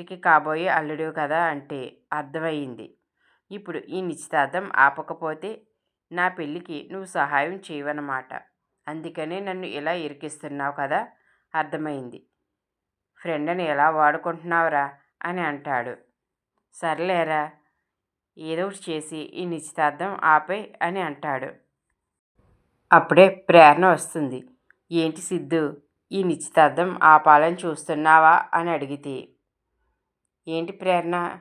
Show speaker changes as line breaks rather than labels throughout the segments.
సావిత్రికి కాబోయే అల్లుడు కదా అంటే అర్థమయ్యింది ఇప్పుడు ఈ నిశ్చితార్థం ఆపకపోతే నా పెళ్ళికి నువ్వు సహాయం చేయవన్నమాట. అందుకనే నన్ను ఇలా ఇరికిస్తున్నావు కదా అర్థమైంది ఫ్రెండ్ని ఎలా వాడుకుంటున్నావురా అని అంటాడు. సర్లేరా ఏదో ఒకటి చేసి ఈ నిశ్చితార్థం ఆపే అని అంటాడు. అప్పుడే ప్రేరణ వస్తుంది. ఏంటి సిద్ధు ఈ నిశ్చితార్థం ఆపాలని చూస్తున్నావా అని అడిగితే ఏంటి ప్రేరణ?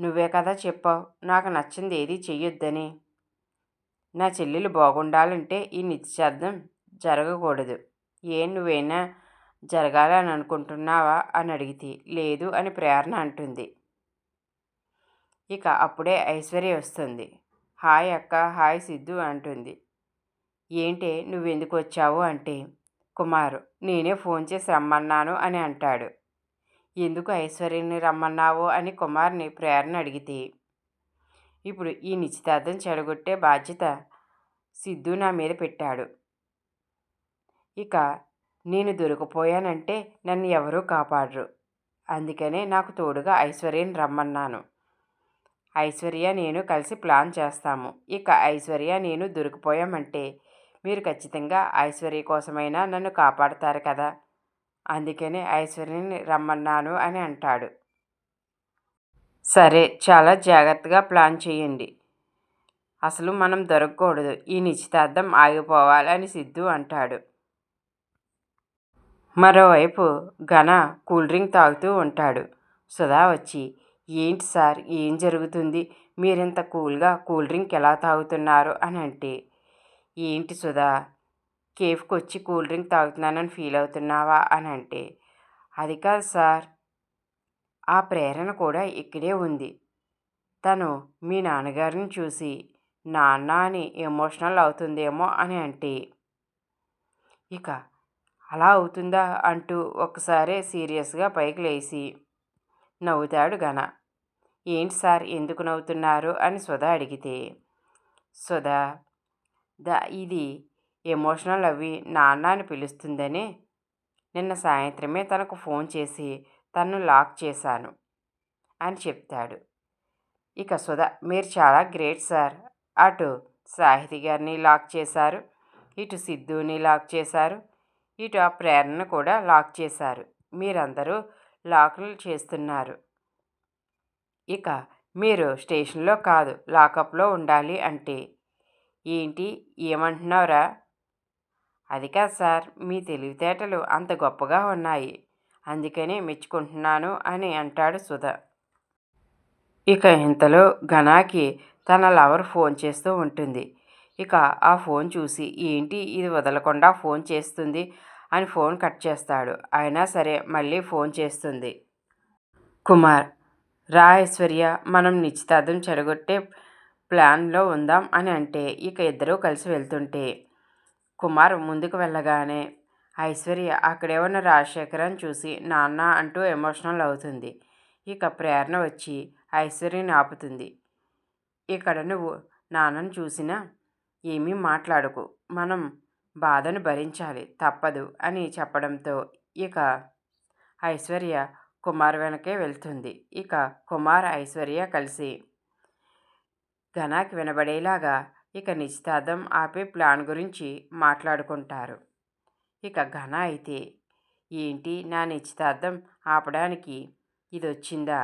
నువ్వే కదా చెప్పావు. నాకు నచ్చింది ఏది చెయ్యొద్దని. నా చెల్లెలు బాగుండాలంటే ఈ నిశ్చితార్థం జరగకూడదు. ఏం నువ్వైనా జరగాలని అనుకుంటున్నావా? అని అడిగితే లేదు అని ప్రేరణ అంటుంది. ఇక అప్పుడే ఐశ్వర్య వస్తుంది. హాయ్ అక్క హాయ్ సిద్ధు అంటుంది. ఏంటి నువ్వెందుకు వచ్చావు? అంటే కుమారు నేనే ఫోన్ చేసి రమ్మన్నాను అని అంటాడు. ఎందుకు ఐశ్వర్యని రమ్మన్నావు అని కుమార్ని ప్రేరణ అడిగితే. ఇప్పుడు ఈ నిశ్చితార్థం చెడగొట్టే బాధ్యత సిద్ధు నా మీద పెట్టాడు. ఇక నేను దొరికిపోయానంటే నన్ను ఎవరూ కాపాడరు. అందుకనే నాకు తోడుగా ఐశ్వర్యని రమ్మన్నాను. ఐశ్వర్య నేను కలిసి ప్లాన్ చేస్తాము. ఇక ఐశ్వర్య నేను దొరికిపోయామంటే మీరు ఖచ్చితంగా ఐశ్వర్య కోసమైనా నన్ను కాపాడతారు కదా. అందుకనే ఐశ్వర్యని రమ్మన్నాను అని అంటాడు. సరే చాలా జాగ్రత్తగా ప్లాన్ చేయండి. అసలు మనం దొరకకూడదు. ఈ నిశ్చితార్థం ఆగిపోవాలని సిద్ధు అంటాడు. మరోవైపు ఘన కూల్ డ్రింక్ తాగుతూ ఉంటాడు. సుధా వచ్చి ఏంటి సార్ ఏం జరుగుతుంది? మీరింత కూల్గా కూల్ డ్రింక్ ఎలా తాగుతున్నారు? అని అంటే ఏంటి సుధా కేఫ్కి వచ్చి కూల్ డ్రింక్ తాగుతున్నానని ఫీల్ అవుతున్నావా అని అంటే అది కాదు సార్. ఆ ప్రేరణ కూడా ఇక్కడే ఉంది. తను మీ నాన్నగారిని చూసి నాన్న అని ఎమోషనల్ అవుతుందేమో అని అంటే ఇక అలా అవుతుందా అంటూ ఒకసారి సీరియస్గా పైకి లేచి నవ్వుతాడు ఘన. ఏంటి సార్ ఎందుకు నవ్వుతున్నారు అని సుధా అడిగితే సుధా ద ఇది ఎమోషనల్ అవి నాన్న అని పిలుస్తుందని నిన్న సాయంత్రమే తనకు ఫోన్ చేసి తన్ను లాక్ చేశాను అని చెప్తాడు. ఇక సుధా మీరు చాలా గ్రేట్ సార్. అటు సాహితి గారిని లాక్ చేశారు ఇటు సిద్ధుని లాక్ చేశారు ఇటు ఆ ప్రేరణను కూడా లాక్ చేశారు. మీరందరూ లాక్లు చేస్తున్నారు. ఇక మీరు స్టేషన్లో కాదు లాకప్లో ఉండాలి అంటే. ఏంటి? ఏమంటున్నావురా? అది కాదు సార్ మీ తెలివితేటలు అంత గొప్పగా ఉన్నాయి. అందుకనే మెచ్చుకుంటున్నాను అని అంటాడు సుధా. ఇక ఇంతలో ఘనాకి తన లవర్ ఫోన్ చేస్తూ ఉంటుంది. ఇక ఆ ఫోన్ చూసి ఏంటి ఇది వదలకుండా ఫోన్ చేస్తుంది? అని ఫోన్ కట్ చేస్తాడు. అయినా సరే మళ్ళీ ఫోన్ చేస్తుంది. కుమార్ రా ఐశ్వర్య మనం నిశ్చితార్థం చెడగొట్టే ప్లాన్లో ఉందాం అని అంటే ఇక ఇద్దరూ కలిసి వెళ్తుంటే కుమార్ ముందుకు వెళ్ళగానే ఐశ్వర్య అక్కడే ఉన్న రాజశేఖరన్ చూసి నాన్న అంటూ ఎమోషనల్ అవుతుంది. ఇక ప్రేరణ వచ్చి ఐశ్వర్యని ఆపుతుంది. ఇక్కడ నువ్వు నాన్నను చూసినా ఏమీ మాట్లాడకు. మనం బాధను భరించాలి. తప్పదు అని చెప్పడంతో ఇక ఐశ్వర్య కుమార్ వెనకే వెళ్తుంది. ఇక కుమార్ ఐశ్వర్య కలిసి ఘనాకి వినబడేలాగా ఇక నిశ్చితార్థం ఆపే ప్లాన్ గురించి మాట్లాడుకుంటారు. ఇక ఘన అయితే ఏంటి నా నిశ్చితార్థం ఆపడానికి ఇది వచ్చిందా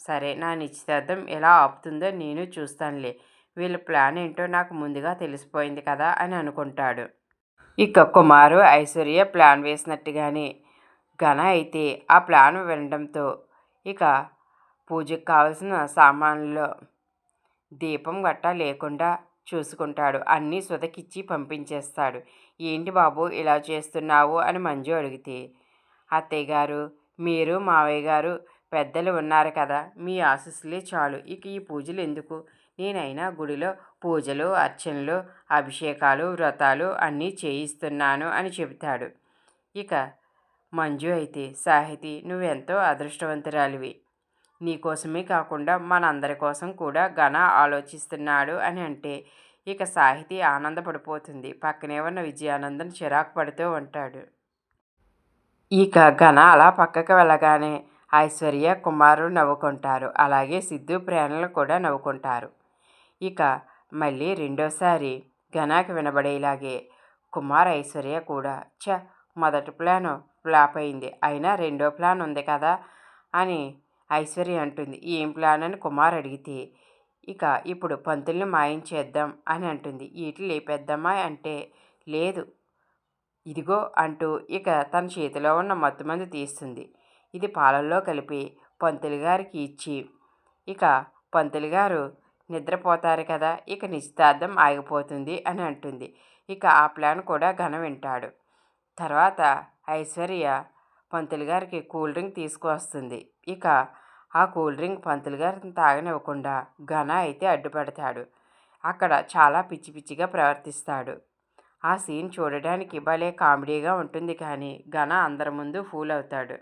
సరే నా నిశ్చితార్థం ఎలా ఆపుతుందో నేను చూస్తానులే. వీళ్ళ ప్లాన్ ఏంటో నాకు ముందుగా తెలిసిపోయింది కదా అని అనుకుంటాడు. ఇక కుమారు ఐశ్వర్య ప్లాన్ వేసినట్టుగానే ఘన అయితే ఆ ప్లాన్ వినడంతో ఇక పూజకు కావలసిన సామాన్లో దీపం గట్టా లేకుండా చూసుకుంటాడు. అన్నీ సుధకిచ్చి పంపించేస్తాడు. ఏంటి బాబు ఇలా చేస్తున్నావు? అని మంజు అడిగితే అత్తయ్య గారు మీరు మావయ్య గారు పెద్దలు ఉన్నారు కదా మీ ఆశీస్సులే చాలు. ఇక ఈ పూజలు ఎందుకు? నేనైనా గుడిలో పూజలు అర్చనలు అభిషేకాలు వ్రతాలు అన్నీ చేయిస్తున్నాను అని చెబుతాడు. ఇక మంజు అయితే సాహితి నువ్వెంతో అదృష్టవంతురాలివి. నీకోసమే కాకుండా మనందరి కోసం కూడా ఘన ఆలోచిస్తున్నాడు అని అంటే ఇక సాహితి ఆనందపడిపోతుంది. పక్కనే ఉన్న విజయానందన్ చిరాకు పడుతూ ఉంటాడు. ఇక ఘన అలా పక్కకు వెళ్ళగానే ఐశ్వర్య కుమారు నవ్వుకుంటారు. అలాగే సిద్ధు ప్రేరణలు కూడా నవ్వుకుంటారు. ఇక మళ్ళీ రెండోసారి ఘనాకి వినబడేలాగే కుమార్ ఐశ్వర్య కూడా చ మొదటి ప్లాను ఫ్లాప్ అయింది. అయినా రెండో ప్లాన్ ఉంది కదా అని ఐశ్వర్య అంటుంది. ఏం ప్లాన్ అని కుమార్ అడిగితే ఇక ఇప్పుడు పంతుల్ని మాయించేద్దాం అని అంటుంది. ఈటి లేపేద్దామా? అంటే లేదు. ఇదిగో అంటూ ఇక తన చేతిలో ఉన్న మత్తుమంది తీస్తుంది. ఇది పాలల్లో కలిపి పంతులు గారికి ఇచ్చి ఇక పంతులు గారు నిద్రపోతారు కదా ఇక నిశ్చితార్థం ఆగిపోతుంది అని అంటుంది. ఇక ఆ ప్లాన్ కూడా ఘన వింటాడు. తర్వాత ఐశ్వర్య పంతులు గారికి కూల్ డ్రింక్ తీసుకువస్తుంది. ఇక ఆ కూల్ డ్రింక్ పంతులు గారిని తాగనివ్వకుండా ఘన అయితే అడ్డుపడతాడు. అక్కడ చాలా పిచ్చి పిచ్చిగా ప్రవర్తిస్తాడు. ఆ సీన్ చూడడానికి భలే కామెడీగా ఉంటుంది కానీ ఘన అందరి ముందు ఫూల్ అవుతాడు.